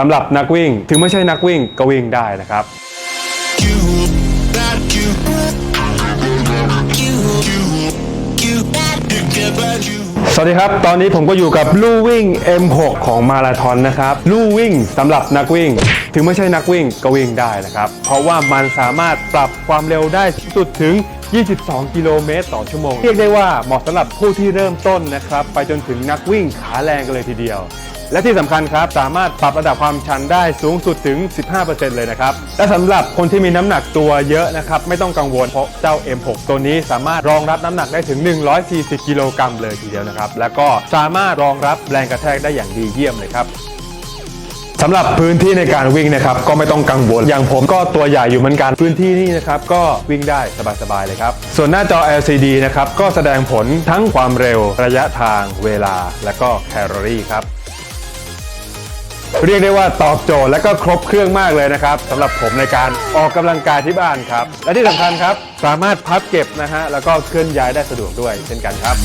สำหรับนักวิ่ง ถึงไม่ใช่นักวิ่งก็วิ่งได้นะครับ สวัสดีครับ ตอนนี้ผมก็อยู่กับลู่วิ่ง M6 ของมาราธอนนะครับลู่วิ่งสำหรับนักวิ่ง ถึงไม่ใช่นักวิ่งก็วิ่งได้นะครับ เพราะว่ามันสามารถปรับความเร็วได้สุดถึง 22 กิโลเมตรต่อชั่วโมง เรียกได้ว่าเหมาะสำหรับผู้ที่เริ่มต้นนะครับ ไปจนถึงนักวิ่งขาแรงกันเลยทีเดียว และที่สำคัญครับ สามารถปรับระดับความชันได้สูงสุดถึง 15%เลยนะครับ และสำหรับคนที่มีน้ำหนักตัวเยอะนะครับ ไม่ต้องกังวลเพราะเจ้า M6 ตัวนี้สามารถรองรับน้ำหนักได้ถึง 140 กิโลกรัมเลยทีเดียวนะครับ แล้วก็สามารถรองรับแรงกระแทกได้อย่างดีเยี่ยมเลยครับสำหรับพื้นที่ในการวิ่งนะครับก็ไม่ต้องกังวล อย่างผมก็ตัวใหญ่อยู่เหมือนกันพื้นที่นี่นะครับก็วิ่งได้สบายๆเลยครับ ส่วนหน้าจอ LCD นะครับก็แสดงผลทั้งความเร็วระยะทางเวลา และก็แคลอรี่ครับ เรียกได้ว่าตอบโจทย์และก็ครบเครื่องมากเลยนะครับสำหรับผมในการออกกำลังกายที่บ้านครับ และที่สำคัญครับ สามารถพับเก็บนะฮะแล้วก็เคลื่อนย้ายได้สะดวกด้วยเช่นกันครับ